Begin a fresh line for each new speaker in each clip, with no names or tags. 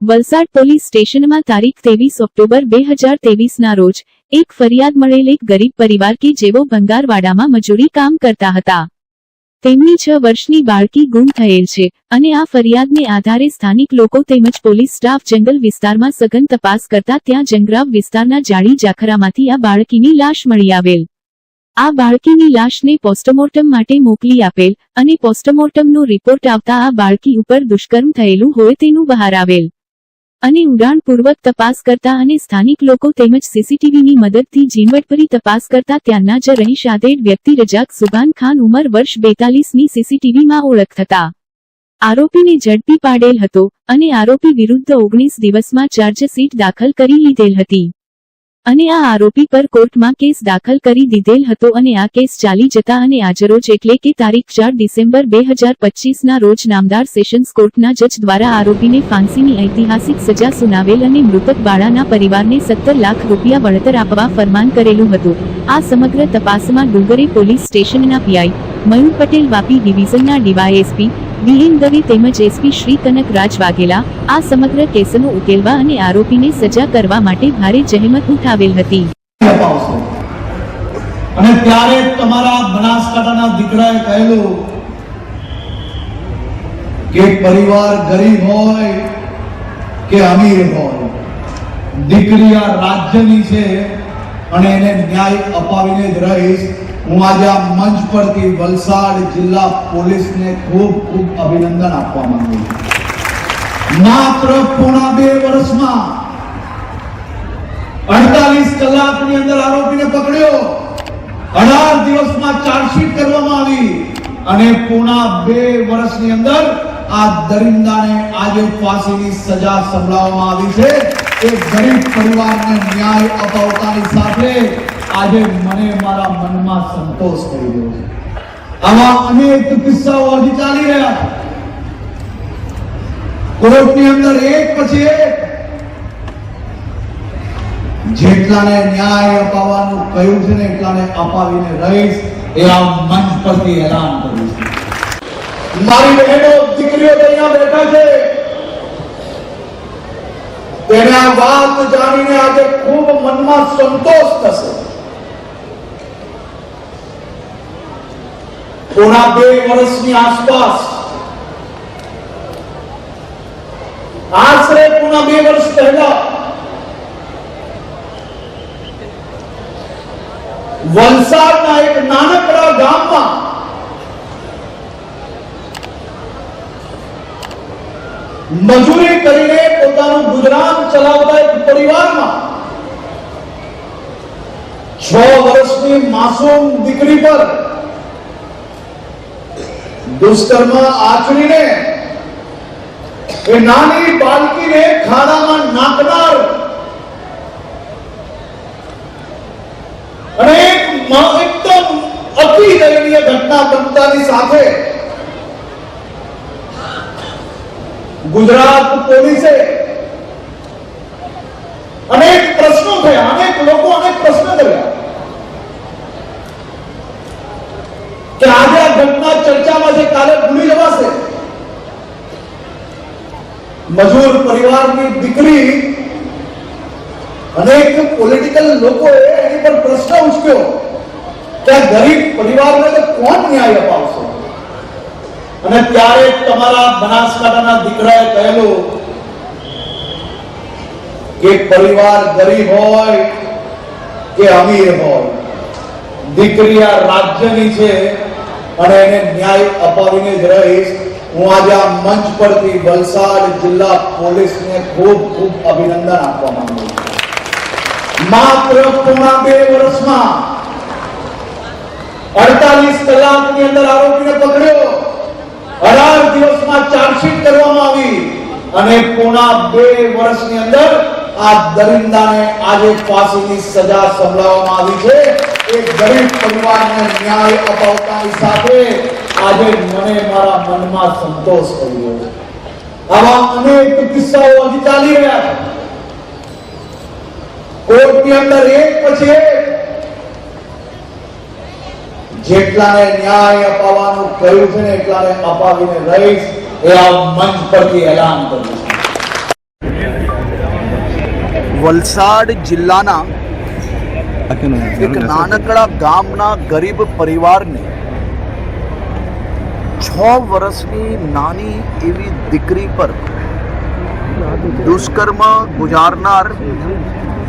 Valsad police સ્ટેશનમાં તારીખ ત્રેવીસ ઓક્ટોબર બે હજાર તેવીસના રોજ એક ફરિયાદ મળેલ એક ગરીબ પરિવાર કે જેઓ ભંગારવાડામાં મજૂરી કામ કરતા હતા. તેમની છ વર્ષની બાળકી ગુમ થયેલ છે અને આ ફરિયાદને આધારે સ્થાનિક લોકો તેમજ પોલીસ સ્ટાફ જંગલ વિસ્તારમાં સઘન તપાસ કરતા ત્યાં જંગરાવ વિસ્તારના જાડી જાખરામાંથી આ બાળકીની લાશ મળી આવેલ. આ બાળકીની લાશને પોસ્ટમોર્ટમ માટે મોકલી આપેલ અને પોસ્ટમોર્ટમનો રિપોર્ટ આવતા આ બાળકી ઉપર દુષ્કર્મ થયેલું હોય તેનું બહાર આવેલ. અને ઊંડાણપૂર્વક તપાસ કરતા અને સ્થાનિક લોકો તેમજ સીસીટીવીની મદદથી ઝીણવટભરી તપાસ કરતા ત્યાંના જ રહીશ આદેડ વ્યક્તિ રજાક સુભાન ખાન ઉંમર વર્ષ બેતાલીસની સીસીટીવીમાં ઓળખ થતા. આરોપીને ઝડપી પાડેલ હતો અને આરોપી વિરુદ્ધ ઓગણીસ દિવસમાં ચાર્જશીટ દાખલ કરી લીધેલ હતી. અને આ આરોપી પર કોર્ટમાં કેસ દાખલ કરી દીધેલ હતો અને આ કેસ ચાલી જતા અને આજરોજ એટલે કે તારીખ ચાર ડિસેમ્બર બે હજાર પચીસના રોજ નામદાર સેશન્સ કોર્ટના જજ દ્વારા આરોપીને ફાંસીની ઐતિહાસિક સજા સુનાવેલ અને મૃતક બાળાના પરિવારને સત્તર લાખ રૂપિયા વળતર આપવા ફરમાન કરેલું હતું. આ સમગ્ર તપાસમાં ડુંગરી પોલીસ સ્ટેશનના પીઆઈ મયુર પટેલ વાપી ડિવિઝનના ડીવાયએસપી વીએન દવે તેમજ એસપી શ્રી કનક રાજ વાઘેલા આ સમગ્ર કેસનો ઉકેલવા અને આરોપીને સજા કરવા માટે ભારે જહેમત ઉઠાવેલ હતી.
અને ત્યારે તમારા બનાસકાંઠાના દીકરાએ કહેલું કે પરિવાર ગરીબ હોય કે અમીર હોય, દીકરી આ રાજ્યની છે અને એને ન્યાય અપાવીને જ રહીશ. હું આજે આ મંચ પરથી વલસાડ જિલ્લા પોલીસને ખૂબ ખૂબ અભિનંદન આપવા માંગુ છું. માત્ર પોણા બે વર્ષમાં અડતાલીસ કલાકની અંદર આરોપીને પકડ્યો. અઢાર દિવસમાં ચાર્જશીટ કરવામાં આવી અને પોણા બે વર્ષની અંદર આ દરિંદાને આજે ફાંસીની સજા સંભળાવવામાં આવી છે. એ ગરીબ પરિવારને ન્યાય અપાવતાની સાથે આજે મને મારા મનમાં સંતોષ થઈ ગયો છે. આવા અનેક કિસ્સાઓ હજી ચાલી રહ્યા કોર્ટની અંદર એક પછી એક જેટલાને ન્યાય અપાવવાનું કહ્યું છે ને એટલાને અપાવીને રહીશ એ આ મંચ પરથી એલાન કર્યું છે. મારી બહેનો, દીકરીઓ અહીંયા બેઠા છે. તેને આ વાત જાણીને આજે ખૂબ મનમાં સંતોષ થશે. પોણા બે વર્ષની આસપાસ આશરે પોણા બે વર્ષ પહેલા વલસાડના એક નાનકડા ગામમાં મજૂરી કરીને પોતાનું ગુજરાન ચલાવતા એક પરિવારમાં છ વર્ષની માસૂમ દીકરી પર દુષ્કર્મ આચરીને એ નાની બાળકીને ખાડામાં નાખનાર અને એક એકદમ અતિ દયનીય ઘટના બનતાની સાથે ગુજરાત પોલીસે અનેક પ્રશ્નો થયા, અનેક લોકો અનેક પ્રશ્નો કર્યા. કે આજે આ ઘટના ચર્ચામાં છે, કાલે ભૂલી જવાશે. મજૂર પરિવારની દીકરી અનેક પોલિટિકલ લોકોએ એની પર પ્રશ્ન ઉચક્યો કે આ ગરીબ પરિવારને કોણ ન્યાય અપાવશે? અને ત્યારે તમારા બનાસકાંઠાના દીકરાએ કહેલું કે પરિવાર ગરીબ હોય કે અમીર હોય. દીકરી આ રાજ્યની છે અને એને ન્યાય અપાવીને જ રહીશ. હું આજે આ મંચ પરથી વલસાડ જિલ્લા પોલીસને ખૂબ ખૂબ અભિનંદન આપવા માંગુ છું. માત્ર પોણા બે વર્ષમાં અડતાલીસ કલાકની અંદર આરોપીને પકડ્યો. અઢાર દિવસમાં ચાર્જશીટ કરવામાં આવી અને પોણા બે વર્ષની અંદર આ દરિંદાને આજે ફાંસીની સજા સંભળાવવામાં આવી છે. ગરીબ એક જેટલાને ન્યાય અપાવવાનું કહ્યું છે ને એટલાને અપાવીને રહીશ એ આ મંચ પરથી એલાન કર્યું છે. વલસાડ જિલ્લાના એક નાનકડા ગામના ગરીબ પરિવારને છ વર્ષની નાની એવી દીકરી પર દુષ્કર્મ ગુજારનાર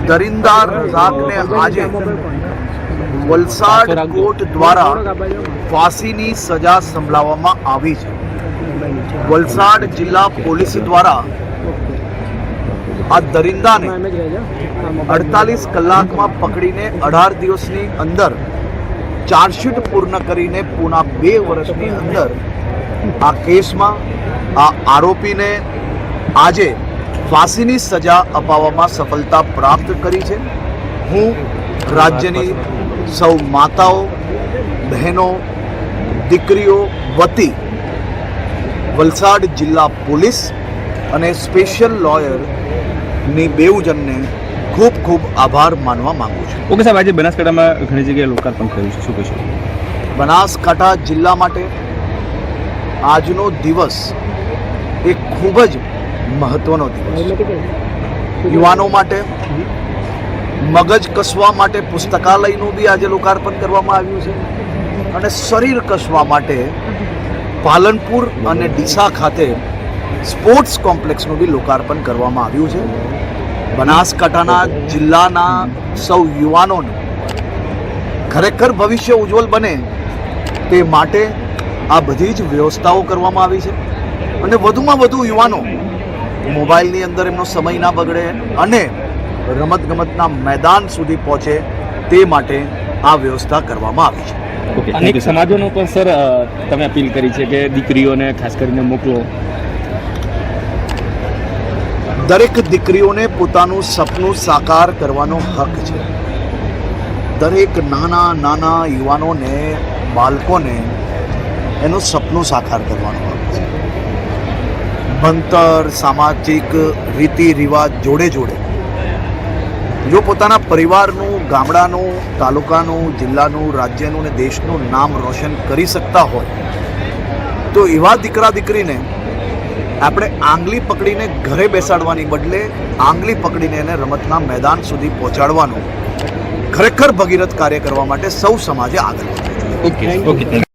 દરિંદાર રઝાકને આજે વલસાડ કોર્ટ દ્વારા ફાંસીની સજા સંભળાવવામાં આવી છે. વલસાડ જિલ્લા પોલીસ દ્વારા આ દરિંદાને અડતાલીસ કલાકમાં પકડીને અઢાર દિવસની અંદર ચાર્જશીટ પૂર્ણ કરીને પૂના બે વર્ષની અંદર આ કેસમાં આ આરોપીને આજે ફાંસીની સજા અપાવવામાં સફળતા પ્રાપ્ત કરી છે. હું રાજ્યની સૌ માતાઓ બહેનો દીકરીઓ વતી વલસાડ જિલ્લા પોલીસ અને સ્પેશિયલ લોયરની બેઉજનને ખૂબ ખૂબ આભાર માનવા માંગુ છું.
ઓકે સાહેબ આજે બનાસકાંઠામાં ઘણી જગ્યાએ લોકાર્પણ થયું છે. શું કહેશો
બનાસકાંઠા જિલ્લા માટે આજનો દિવસ એ ખૂબ જ મહત્વનો દિવસ યુવાનો માટે મગજ કસવા માટે પુસ્તકાલયનું બી આજે લોકાર્પણ કરવામાં આવ્યું છે. અને શરીર કસવા માટે પાલનપુર અને ડીસા ખાતે સ્પોર્ટ્સ કોમ્પ્લેક્સનું બી લોકાર્પણ કરવામાં આવ્યું છે. બનાસકાંઠાના જિલ્લાના સૌ યુવાનોને ખરેખર ભવિષ્ય ઉજ્જવલ બને તે માટે આ બધી જ વ્યવસ્થાઓ કરવામાં આવી છે. અને વધુમાં વધુ યુવાનો મોબાઈલની અંદર એમનો સમય ના બગડે અને રમતગમતના મેદાન સુધી પહોંચે તે માટે આ વ્યવસ્થા કરવામાં આવી છે.
અનેક સમાજોનો પણ સર તમે અપીલ કરી છે કે દીકરીઓને ખાસ કરીને મોકલો.
દરેક દીકરીઓને પોતાનું સપનું સાકાર કરવાનો હક છે. દરેક નાના નાના યુવાનોને, બાળકોને એનું સપનું સાકાર કરવાનો હક છે. ભણતર, સામાજિક રીતિ રિવાજ જોડે જોડે જો પોતાના પરિવારનું, ગામડાનું, તાલુકાનું, જિલ્લાનું, રાજ્યનું અને દેશનું નામ રોશન કરી શકતા હોય, તો એવા દીકરા દીકરીને આપણે આંગલી પકડીને ઘરે બેસાડવાની બદલે આંગલી પકડીને એને રમતના મેદાન સુધી પહોંચાડવાનું. ખરેખર ભગીરથ કાર્ય કરવા માટે સૌ સમાજે આગળ વધવું
ઓકે